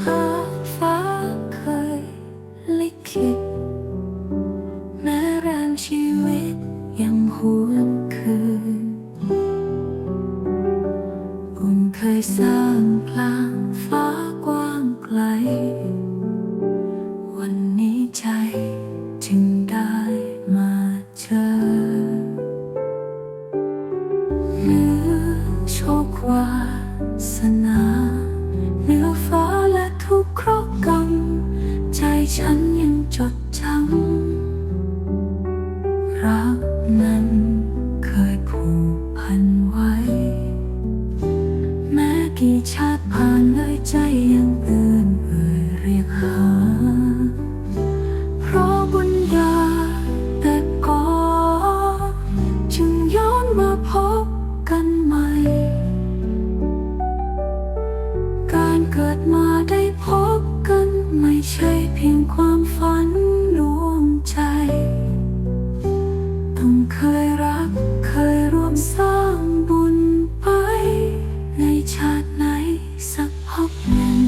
พาฟ้าเคยลิขิตแม้แรงชีวิตยังหวนคืนบุญเคยสร้างพลางฟ้ากว้างไกล ฉันยังจดจำรักนั้นเคยผูกพันไว้ แม้กี่ชา งเคยรัก เคยร่วมสร้างบุญไป ในชาติไหนสักพบหนึ่ง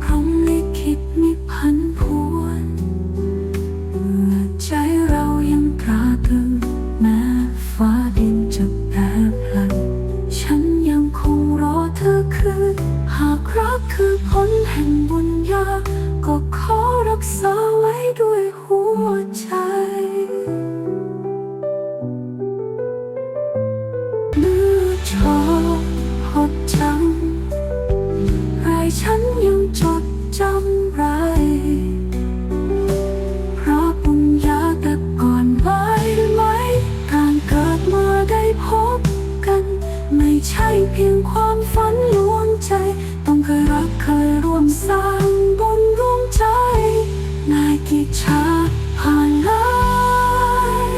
พรหมลิขิตมีพันพวนเมื่อใจเรายังตราตรึงแม้ฟ้าดินจะแปรพลัน ฉันยังคงรอเธอคืนหากรักคือผลแห่งบุญญาก็ข เพียงความฝันลวงใจ ต้องเคยรักเคยร่วมสร้างบุญร่วมใจ นายกิจชาผ่านเลย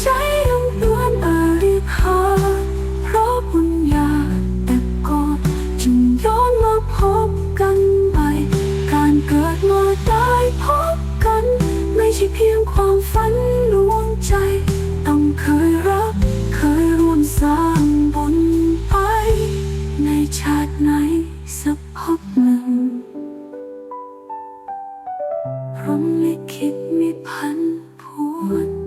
ใจยังดวนเอ่ยหาเพราะบุญญาแต่ก่อนจึงย้อนมาพบกันใหม่การเกิดมาได้พบกัน ไม่ใช่เพียงความฝันลวงใจ พรมลิขิตมีพันพวน